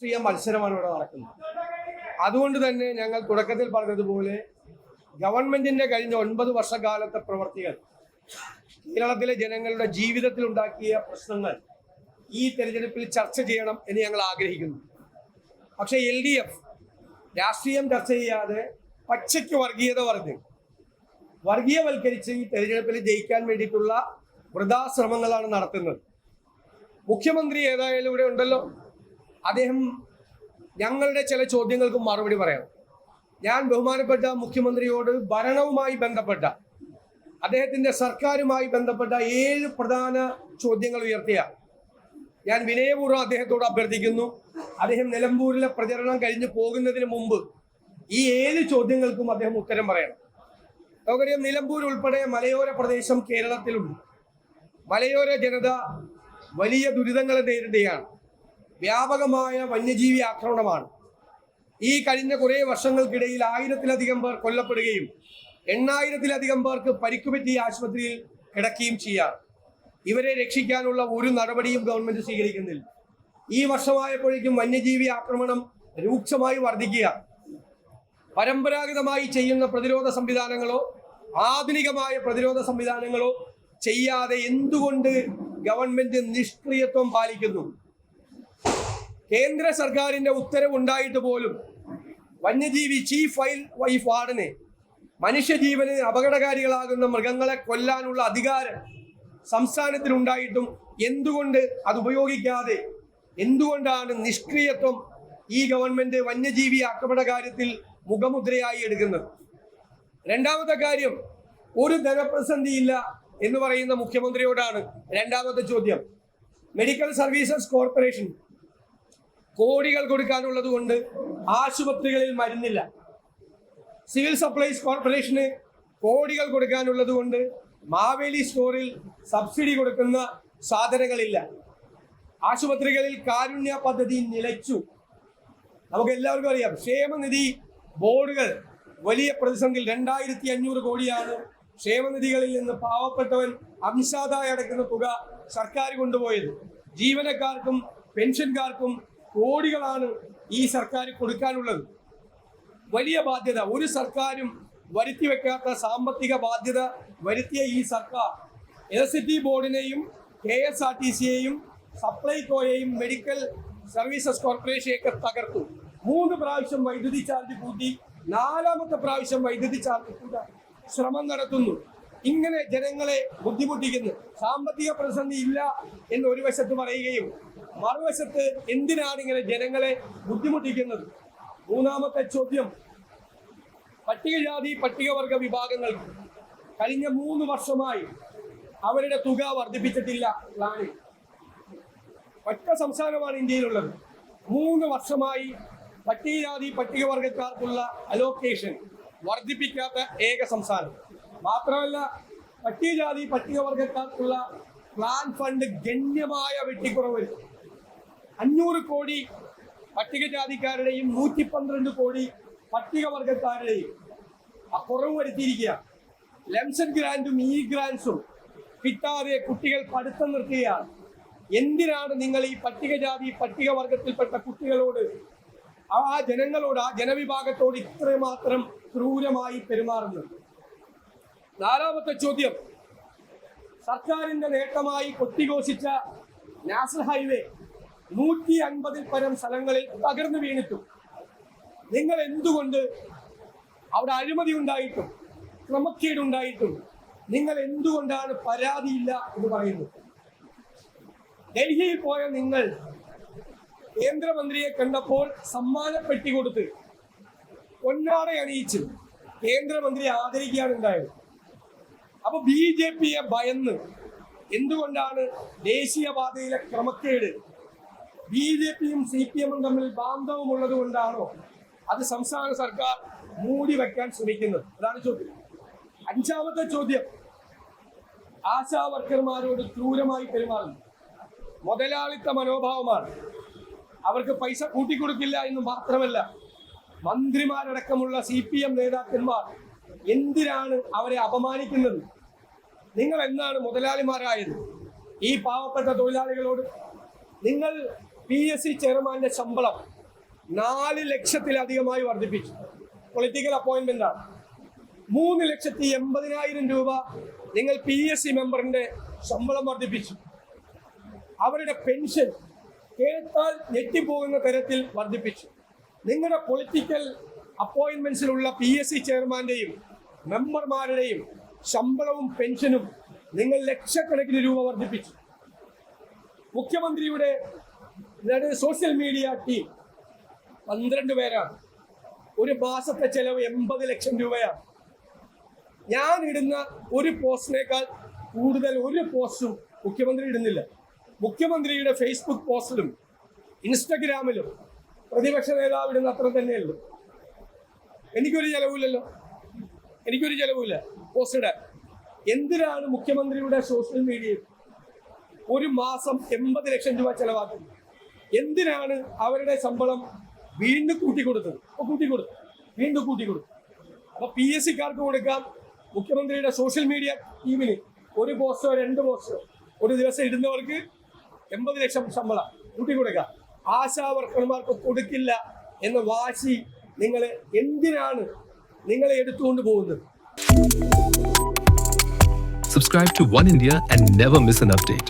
രാഷ്ട്രീയ മത്സരമാണ് ഇവിടെ നടക്കുന്നത്. അതുകൊണ്ട് തന്നെ ഞങ്ങൾ തുടക്കത്തിൽ പറഞ്ഞതുപോലെ ഗവൺമെന്റിന്റെ കഴിഞ്ഞ ഒൻപത് വർഷകാലത്തെ പ്രവർത്തികൾ കേരളത്തിലെ ജനങ്ങളുടെ ജീവിതത്തിൽ ഉണ്ടാക്കിയ പ്രശ്നങ്ങൾ ഈ തെരഞ്ഞെടുപ്പിൽ ചർച്ച ചെയ്യണം എന്ന് ഞങ്ങൾ ആഗ്രഹിക്കുന്നു. പക്ഷേ എൽ ഡി എഫ് രാഷ്ട്രീയം ചർച്ച ചെയ്യാതെ പച്ചയ്ക്ക് വർഗീയത പറഞ്ഞു വർഗീയവൽക്കരിച്ച് ഈ തെരഞ്ഞെടുപ്പിൽ ജയിക്കാൻ വേണ്ടിയിട്ടുള്ള വൃഥാശ്രമങ്ങളാണ് നടത്തുന്നത്. മുഖ്യമന്ത്രി ഏതായാലും ഇവിടെ ഉണ്ടല്ലോ. അദ്ദേഹം ഞങ്ങളുടെ ചില ചോദ്യങ്ങൾക്കും മറുപടി പറയാം. ഞാൻ ബഹുമാനപ്പെട്ട മുഖ്യമന്ത്രിയോട് ഭരണവുമായി ബന്ധപ്പെട്ട അദ്ദേഹത്തിന്റെ സർക്കാരുമായി ബന്ധപ്പെട്ട ഏഴ് പ്രധാന ചോദ്യങ്ങൾ ഉയർത്തിയ ഞാൻ വിനയപൂർവം അദ്ദേഹത്തോട് അഭ്യർത്ഥിക്കുന്നു. അദ്ദേഹം നിലമ്പൂരിലെ പ്രചരണം കഴിഞ്ഞ് പോകുന്നതിന് മുമ്പ് ഈ ഏഴ് ചോദ്യങ്ങൾക്കും അദ്ദേഹം ഉത്തരം പറയണം. നമുക്കറിയാം നിലമ്പൂർ ഉൾപ്പെടെ മലയോര പ്രദേശം കേരളത്തിലുണ്ട്. മലയോര ജനത വലിയ ദുരിതങ്ങളെ നേരിടുകയാണ്. വ്യാപകമായ വന്യജീവി ആക്രമണമാണ്. ഈ കഴിഞ്ഞ കുറേ വർഷങ്ങൾക്കിടയിൽ ആയിരത്തിലധികം പേർ കൊല്ലപ്പെടുകയും എണ്ണായിരത്തിലധികം പേർക്ക് പരിക്കുപറ്റി ആശുപത്രിയിൽ കിടക്കുകയും ചെയ്യാം ഇവരെ രക്ഷിക്കാനുള്ള ഒരു നടപടിയും ഗവൺമെന്റ് സ്വീകരിക്കുന്നില്ല. ഈ വർഷമായപ്പോഴേക്കും വന്യജീവി ആക്രമണം രൂക്ഷമായി വർദ്ധിക്കുക. പരമ്പരാഗതമായി ചെയ്യുന്ന പ്രതിരോധ സംവിധാനങ്ങളോ ആധുനികമായ പ്രതിരോധ സംവിധാനങ്ങളോ ചെയ്യാതെ എന്തുകൊണ്ട് ഗവൺമെന്റ് നിഷ്ക്രിയത്വം പാലിക്കുന്നു? കേന്ദ്ര സർക്കാരിന്റെ ഉത്തരവുണ്ടായിട്ട് പോലും വന്യജീവി ചീഫ് വൈൽഡ് വൈഫ് വാർഡനെ മനുഷ്യജീവന് അപകടകാരികളാകുന്ന മൃഗങ്ങളെ കൊല്ലാനുള്ള അധികാരം സംസ്ഥാനത്തിനുണ്ടായിട്ടും എന്തുകൊണ്ട് അത് ഉപയോഗിക്കാതെ എന്തുകൊണ്ടാണ് നിഷ്ക്രിയത്വം ഈ ഗവൺമെന്റ് വന്യജീവി ആക്രമണ കാര്യത്തിൽ മുഖമുദ്രയായി എടുക്കുന്നത്? രണ്ടാമത്തെ കാര്യം ഒരു ധനപ്രസന്ധിയില്ല എന്ന് പറയുന്ന മുഖ്യമന്ത്രിയോടാണ് രണ്ടാമത്തെ ചോദ്യം. മെഡിക്കൽ സർവീസസ് കോർപ്പറേഷൻ കോടികൾ കൊടുക്കാനുള്ളത് കൊണ്ട് ആശുപത്രികളിൽ മരുന്നില്ല. സിവിൽ സപ്ലൈസ് കോർപ്പറേഷന് കോടികൾ കൊടുക്കാനുള്ളത് കൊണ്ട് മാവേലി സ്റ്റോറിൽ സബ്സിഡി കൊടുക്കുന്ന സാധനങ്ങളില്ല. ആശുപത്രികളിൽ കാരുണ്യ പദ്ധതി നിലച്ചു. നമുക്ക് എല്ലാവർക്കും അറിയാം ക്ഷേമനിധി ബോർഡുകൾ വലിയ പ്രതിസന്ധിയിൽ രണ്ടായിരത്തി അഞ്ഞൂറ് കോടിയാണ് ക്ഷേമനിധികളിൽ നിന്ന് പാവപ്പെട്ടവൻ അംശാദായി അടക്കുന്ന തുക സർക്കാർ കൊണ്ടുപോയത്. ജീവനക്കാർക്കും പെൻഷൻകാർക്കും കോടികളാണ് ഈ സർക്കാർ കൊടുക്കാനുള്ളത്. വലിയ ബാധ്യത. ഒരു സർക്കാരും വരുത്തി വെക്കാത്ത സാമ്പത്തിക ബാധ്യത വരുത്തിയ ഈ സർക്കാർ. ഇലക്ട്രിസിറ്റി ബോർഡിനെയും കെ എസ് ആർ ടി സിയെയും സപ്ലൈകോയെയും മെഡിക്കൽ സർവീസസ് കോർപ്പറേഷനെയൊക്കെ തകർത്തു. മൂന്ന് പ്രാവശ്യം വൈദ്യുതി ചാർജ് കൂട്ടി നാലാമത്തെ പ്രാവശ്യം വൈദ്യുതി ചാർജ് കൂട്ടാൻ ശ്രമം നടത്തുന്നു. ഇങ്ങനെ ജനങ്ങളെ ബുദ്ധിമുട്ടിക്കുന്നു. സാമ്പത്തിക പ്രതിസന്ധി ഇല്ല എന്ന് ഒരു വശത്ത് പറയുകയും മറുവശത്ത് എന്തിനാണ് ഇങ്ങനെ ജനങ്ങളെ ബുദ്ധിമുട്ടിക്കുന്നത്? മൂന്നാമത്തെ ചോദ്യം. പട്ടികജാതി പട്ടികവർഗ വിഭാഗങ്ങൾക്ക് കഴിഞ്ഞ മൂന്ന് വർഷമായി അവരുടെ തുക വർദ്ധിപ്പിച്ചിട്ടില്ല പ്ലാനിൽ ഒറ്റ സംസ്ഥാനമാണ് ഇന്ത്യയിലുള്ളത്. മൂന്ന് വർഷമായി പട്ടികജാതി പട്ടികവർഗക്കാർക്കുള്ള അലോക്കേഷൻ വർദ്ധിപ്പിക്കാത്ത ഏക സംസ്ഥാനം. മാത്രമല്ല പട്ടികജാതി പട്ടികവർഗക്കാർക്കുള്ള പ്ലാൻ ഫണ്ട് ഗണ്യമായ വെട്ടിക്കുറവ് അഞ്ഞൂറ് കോടി പട്ടികജാതിക്കാരുടെയും നൂറ്റി പന്ത്രണ്ട് കോടി പട്ടികവർഗക്കാരുടെയും. ആ കുറവ് വരുത്തിയിരിക്കുക. ലെംസൺ ഗ്രാൻഡും ഇ ഗ്രാൻസും കിട്ടാതെ കുട്ടികൾ പഠിത്തം നിർത്തുകയാണ്. എന്തിനാണ് നിങ്ങൾ ഈ പട്ടികജാതി പട്ടികവർഗത്തിൽപ്പെട്ട കുട്ടികളോട് ആ ജനങ്ങളോട് ആ ജനവിഭാഗത്തോട് ഇത്രമാത്രം ക്രൂരമായി പെരുമാറുന്നത്? നാലാമത്തെ ചോദ്യം. സർക്കാരിന്റെ നേട്ടമായി കൊത്തിഘോഷിച്ച നാഷണൽ ഹൈവേ നൂറ്റി അൻപതിൽ പരം സ്ഥലങ്ങളിൽ തകർന്നു വീണിട്ടും. നിങ്ങൾ എന്തുകൊണ്ട് അവിടെ അഴിമതി ഉണ്ടായിട്ടും ക്രമക്കേടുണ്ടായിട്ടും നിങ്ങൾ എന്തുകൊണ്ടാണ് പരാതിയില്ല എന്ന് പറയുന്നത് ഡൽഹിയിൽ പോയ നിങ്ങൾ കേന്ദ്രമന്ത്രിയെ കണ്ടപ്പോൾ സമ്മാനപ്പെട്ടി കൊടുത്ത് പൊന്നാട അണിയിച്ച് കേന്ദ്രമന്ത്രിയെ ആദരിക്കുകയാണ് ഉണ്ടായത്. അപ്പൊ ബി ജെ പിയെ ഭയന്ന്. എന്തുകൊണ്ടാണ് ദേശീയപാതയിലെ ക്രമക്കേട്? ബി ജെ പിയും സി പി എമ്മും തമ്മിൽ ബാന്ധവം ഉള്ളത് കൊണ്ടാണോ അത് സംസ്ഥാന സർക്കാർ മൂടി വയ്ക്കാൻ ശ്രമിക്കുന്നത്? അതാണ് ചോദ്യം. അഞ്ചാമത്തെ ചോദ്യം. ആശാ വർക്കർമാരോട് ക്രൂരമായി പെരുമാറുന്നു. മുതലാളിത്ത മനോഭാവമാണ്. അവർക്ക് പൈസ കൂട്ടിക്കൊടുക്കില്ല എന്ന് മാത്രമല്ല മന്ത്രിമാരടക്കമുള്ള സി പി എം നേതാക്കന്മാർ എന്തിനാണ് അവരെ അപമാനിക്കുന്നത്? നിങ്ങൾ എന്നാണ് മുതലാളിമാരായത്? ഈ പാവപ്പെട്ട തൊഴിലാളികളോട് നിങ്ങൾ പി എസ് സി ചെയർമാന്റെ ശമ്പളം നാല് ലക്ഷത്തിലധികമായി വർദ്ധിപ്പിച്ചു. പൊളിറ്റിക്കൽ അപ്പോയിന്റ്മെന്റ് ആണ്. മൂന്ന് ലക്ഷത്തി എൺപതിനായിരം രൂപ നിങ്ങൾ പി എസ് സി മെമ്പറിന്റെ ശമ്പളം വർദ്ധിപ്പിച്ചു. അവരുടെ പെൻഷൻ കേട്ടാൽ ഞെട്ടിപ്പോകുന്ന തരത്തിൽ വർദ്ധിപ്പിച്ചു. നിങ്ങളുടെ പൊളിറ്റിക്കൽ അപ്പോയിന്റ്മെന്റ്സിലുള്ള പി എസ് സി ചെയർമാന്റെയും മെമ്പർമാരുടെയും ശമ്പളവും പെൻഷനും നിങ്ങൾ ലക്ഷക്കണക്കിന് രൂപ വർദ്ധിപ്പിച്ചു. മുഖ്യമന്ത്രിയുടെ സോഷ്യൽ മീഡിയ ടീം പന്ത്രണ്ട് പേരാണ്. ഒരു മാസത്തെ ചെലവ് എൺപത് ലക്ഷം രൂപയാണ്. ഞാൻ ഇടുന്ന ഒരു പോസ്റ്റിനേക്കാൾ കൂടുതൽ ഒരു പോസ്റ്റും മുഖ്യമന്ത്രി ഇടുന്നില്ല. മുഖ്യമന്ത്രിയുടെ ഫേസ്ബുക്ക് പോസ്റ്റിലും ഇൻസ്റ്റഗ്രാമിലും പ്രതിപക്ഷ നേതാവ് ഇടുന്ന അത്ര തന്നെയുള്ളൂ എനിക്കൊരു ചെലവില്ലല്ലോ. എനിക്കൊരു ചെലവില്ല. പോസ്റ്റ് ഇടാൻ എന്തിനാണ് മുഖ്യമന്ത്രിയുടെ സോഷ്യൽ മീഡിയയിൽ ഒരു മാസം എൺപത് ലക്ഷം രൂപ ചെലവാക്കുന്നത്? എന്തിനാണ് അവരുടെ ശമ്പളം വീണ്ടും കൂട്ടിക്കൊടുത്തത്? അപ്പൊ കൂട്ടിക്കൊടുത്തു. വീണ്ടും കൂട്ടിക്കൊടുത്തു. അപ്പൊ പി എസ് സിക്കാർക്ക് കൊടുക്കാം മുഖ്യമന്ത്രിയുടെ സോഷ്യൽ മീഡിയ ടീമിന് ഒരു പോസ്റ്റോ രണ്ട് പോസ്റ്റോ ഒരു ദിവസം ഇടുന്നവർക്ക് എൺപത് ലക്ഷം ശമ്പളം കൂട്ടിക്കൊടുക്കാം. ആശാ വർക്കർമാർക്ക് കൊടുക്കില്ല എന്ന വാശി നിങ്ങൾ എന്തിനാണ് നിങ്ങളെ എടുത്തുകൊണ്ട് പോകുന്നത് Subscribe to One India and never miss an update.